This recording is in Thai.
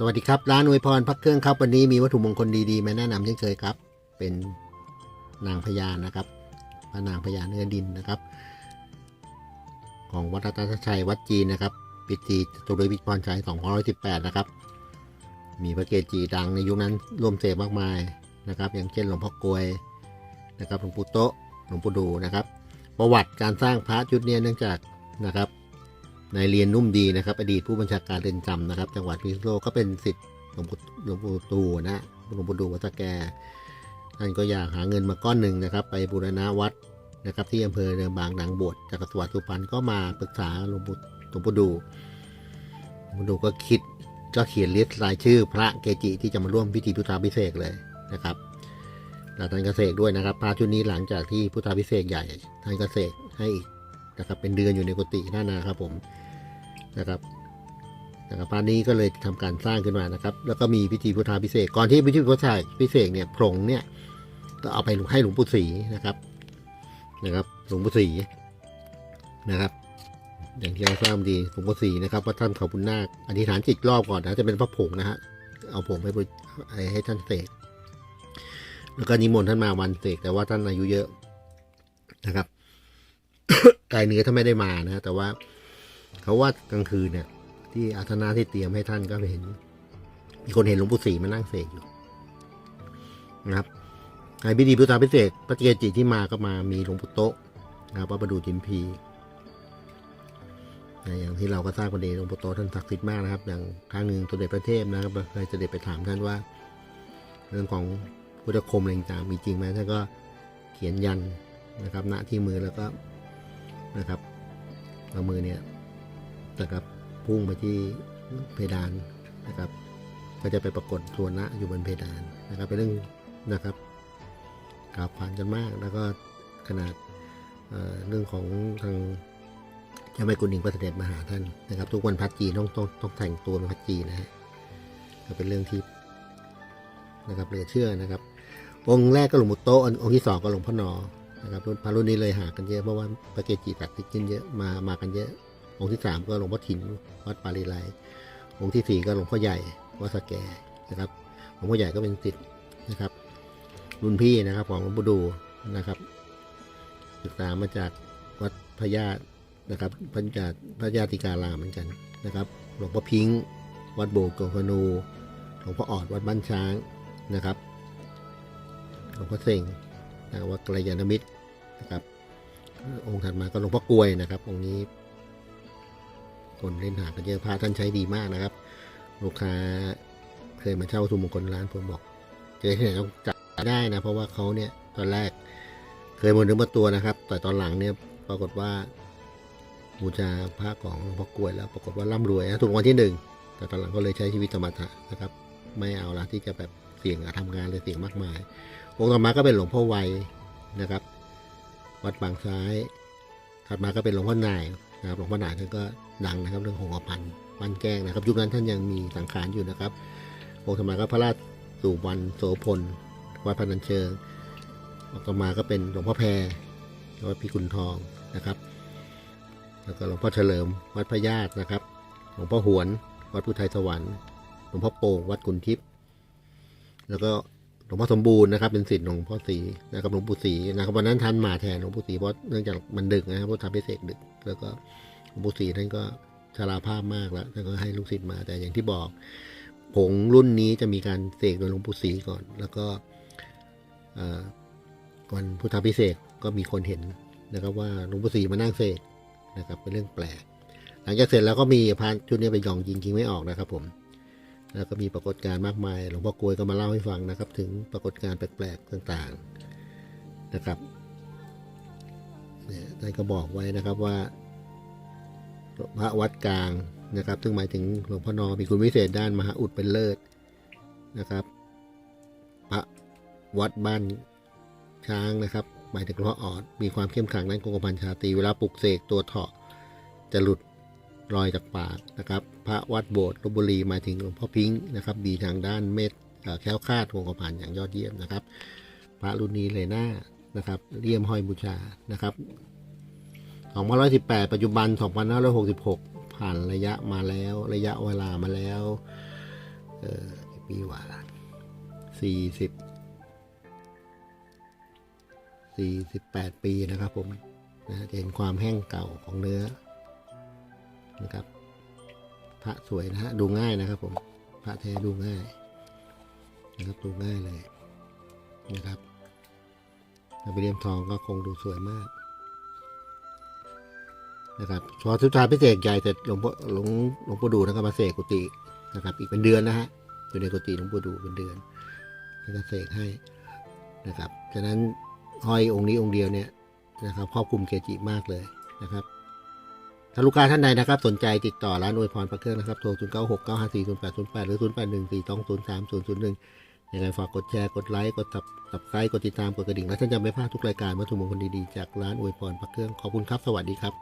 สวัสดีครับ ร้านอวยพรพักเครื่องครับ วันนี้มีวัตถุมงคลดีๆมาแนะนำเช่นเคยครับ เป็นนางพญานะครับพระนางพญาเนื้อดินนะครับ ของวัดรัตนชัยวัดจีนนะครับปิตีตุลวิทย์พรชัย2518นะครับ มีพระเกจิดังในยุคนั้นร่วมเสกมากมายนะครับ อย่างเช่นหลวงพ่อกลวยนะครับหลวงปู่โตะหลวงปู่ดูนะครับ ประวัติการสร้างพระชุดเนี้เนื่องจากนะครับ นายเรียนนุ่มดีนะครับ อดีตผู้บัญชาการเรือนจำนะครับ จังหวัดพิษณุโลกก็เป็นสิทธิ์หลวงปู่หลวงปู่ดูนะหลวงปู่ดูวัดตะแกท่านก็อยากหาเงินมาก้อนหนึ่งนะครับ ไปบูรณะวัดนะครับ ที่อำเภอเดิมบางนางบวชจากสวัสดิ์สุพรรณก็มาปรึกษาหลวงปู่หลวงปู่ดูหลวงปู่ดูก็คิดก็เขียนลิสต์รายชื่อ พระเกจิที่จะมาร่วมพิธีพุทธาพิเศษกเลยนะครับแล้วท่านเก็เสกด้วยนะครับพระชุดนี้หลังจากที่พุทธาพิเศษกใหญ่ท่านเก็เสกให้อีก นะครับ เป็นเดือนอยู่ในกุฏินั่นนะครับผมนะครับนะครับพระนี้ก็เลยทำการสร้างขึ้นมานะครับ แล้วก็มีพิธีพุทธาพิเศษก่อนที่พิธีพุทธาพิเศษเนี่ยผงเนี่ยก็เอาไปให้หลวงปู่ศรีนะครับนะครับ หลวงปู่ศรีนะครับ อย่างที่เราทราบดีหลวงปู่ศรีนะครับว่าท่านเขาบุญนาคอธิษฐานจิตรอบก่อนนะจะเป็นพระผงนะฮะเอาผงไปให้ท่านเสกแล้วก็นิมนต์ท่านมาวันเสกแต่ว่าท่านอายุเยอะนะครับ กายเนื้อท่านไม่ได้มานะแต่ว่าเขาว่ากลางคืนเนี่ย ที่อาสนะที่เตรียมให้ท่านก็เห็น มีคนเห็นหลวงปู่ศรีมานั่งเสกอยู่นะครับในพิธีพุทธาพิเศษพระเกจิที่มาก็มามีหลวงปู่โตะนะครับพระประดูจิมพีอย่างที่เราก็ทราบกันดีหลวงปู่โตะท่านศักดิ์สิทธิ์มากนะครับ อย่างครั้งหนึ่งตัวเด็จประเทศนะครับเคยจะเด็จไปถามท่านว่า เรื่องของพุทธคมอะไรต่างมีจริงไหมท่านก็เขียนยันนะครับ ณที่มือแล้วก็ นะครับเอามือเนี่ยนะครับพุ่งไปที่เพดานนะครับ ก็จะไปปรากฏตัวณอยู่บนเพดานนะครับ เป็นเรื่องนะครับกล่าวขวัญกันมาก แล้วก็ขนาดเเรื่องของทางเจ้าแม่กุนิงประเสด็จมาหาท่านนะครับ ทุกวันพัดจีนต้องต้องต้องแต่งตัวเป็นพัดจีนนะฮะก็เป็นเรื่องที่นะครับเหลือเชื่อนะครับ องค์แรกก็หลวงปู่โตองค์ที่สองก็หลวงพ่อนอ นะครับรุ่นพระรุ่นนี้เลยหากันเยอะเพราะว่าพระเกจิศักดิ์สิทธิ์ขึ้นเยอะมามากันเยอะ องค์ที่สามก็หลวงพ่อถิ่นวัดปาริไลองค์ที่สี่ก็หลวงพ่อใหญ่วัดสแกนะครับหลวงพ่อใหญ่ก็เป็นศิษย์นะครับ รุ่นพี่นะครับของหลวงปู่ดูนะครับศึกษามาจากวัดพญาตนะครับพระญาติพระญาติการามเหมือนกันนะครับ หลวงพ่อพิงค์วัดโบกโกคนูหลวงพ่อออดวัดบ้านช้างนะครับหลวงพ่อเสงนะวัดกัลยาณมิตร นะครับ องค์ถัดมาก็หลวงพ่อกลวยนะครับ องค์นี้ คนเล่นหากันเยอะพระท่านใช้ดีมากนะครับ ลูกค้าเคยมาเช่าวัตถุมงคลร้านผมบอกเจอที่ไหนต้องจัดได้นะ เพราะว่าเขาเนี่ยตอนแรกเคยหมดเนื้อหมดตัวนะครับ แต่ตอนหลังเนี่ยปรากฏว่าบูชาพระของหลวงพ่อกลวยแล้วปรากฏว่าร่ำรวยนะถูกรางวัลที่หนึ่งแต่ตอนหลังก็เลยใช้ชีวิตธรรมะนะครับ ไม่เอาละที่จะแบบเสี่ยงอะทำงานเลยเสี่ยงมากมาย องค์ต่อมาก็เป็นหลวงพ่อไวยนะครับ วัดบางซ้าย ถัดมาก็เป็นหลวงพ่อนายนะครับหลวงพ่อนายท่านก็ดังนะครับ เรื่องของอพันธ์วันแกล้งนะครับ ยุคนั้นท่านยังมีสังขารอยู่นะครับองค์ต่อมาก็พระราชสุวรรณโสพลวัดพนัญเชิงองค์ต่อมาก็เป็นหลวงพ่อแพรวัดพิกุลทองนะครับ แล้วก็หลวงพ่อเฉลิม วัดพระญาตินะครับ หลวงพ่อหวน วัดพุทธไทยสวรรค์ หลวงพ่อโป่งวัดกุนทิพย์แล้วก็ หลวงพ่อสมบูรณ์นะครับเป็นศิษย์หลวงพ่อศรีนะครับหลวงปู่ศรีนะครับวันนั้นท่านมาแทนหลวงปู่ศรีเพราะเนื่องจากมันดึกนะครับเพราะทำพิเศษดึก แล้วก็หลวงปู่ศรีท่านก็ชราภาพมากแล้วท่านก็ให้ลูกศิษย์มาแต่อย่างที่บอกผงรุ่นนี้จะมีการเสกโดยหลวงปู่ศรีก่อน แล้วก็เอ่อวันพุทธพิเศษก็มีคนเห็นนะครับ ว่าหลวงปู่ศรีมานั่งเสกนะครับเป็นเรื่องแปลก หลังจากเสร็จแล้วก็มีพานชุดนี้ไปยองยิงยิงไม่ออกนะครับผม แล้วก็มีปรากฏการณ์มากมาย หลวงพ่อกลวยก็มาเล่าให้ฟังนะครับ ถึงปรากฏการณ์แปลกๆต่างๆนะครับเนี่ยท่านก็บอกไว้นะครับว่าพระวัดกลางนะครับ ซึ่งหมายถึงหลวงพ่อนอมีคุณวิเศษด้านมหาอุดเป็นเลิศนะครับ พระวัดบ้านช้างนะครับ หมายถึงหลวงพ่อออดมีความเข้มขังด้านกงกพันชาตีเวลาปลุกเสกตัวเถาะจะหลุด รอยจากปากนะครับ พระวัดโบสถ์ลบบุรีมาถึงหลวงพ่อพิงค์นะครับดีทางด้านเมตเอ่อแคล้วคลาดวงกระพันอย่างยอดเยี่ยมนะครับ พระรุ่นนี้เลยหน้านะครับเลี่ยมห้อยบูชานะครับ2518 ปัจจุบัน 2566 ผ่านระยะมาแล้ว ระยะเวลามาแล้ว เออปีหวาสี่สิบสี่สิบแปดปีนะครับผมนะเห็นความแห้งเก่าของเนื้อ นะครับ พระสวยนะฮะดูง่ายนะครับ ผมพระแท้ดูง่ายนะครับดูง่ายเลยนะครับไปเรียมทองก็คงดูสวยมากนะครับพอทุกทายพิเศษใหญ่เสร็จหลวงพ่อหลวงหลวงพ่ดูนะครับมาเสกกุฏินะครับ อีกเป็นเดือนนะฮะอยู่ในกุฏิหลวงพ่ดูเป็นเดือนแล้วก็เสกให้นะครับฉะนั้นห้อยองค์นี้องค์เดียวเนี่ยนะครับครอบคลุมเกจิมากเลยนะครับ ถ้าลูกค้าท่านใดนะครับ สนใจติดต่อร้านอวยพรพระเครื่องนะครับโทร 0 9 6 9 5 4 0 8 0 8 หรือ 0 8 1 4 2 0 3 0 0 1ยังไงฝากกดแชร์ กดไลค์ กดตับตับไครกดติดตาม กดกระดิ่ง และท่านจะไม่พลาดทุกรายการวัตถุมงคลดีๆ จากร้านอวยพรพระเครื่อง ขอบคุณครับ สวัสดีครับ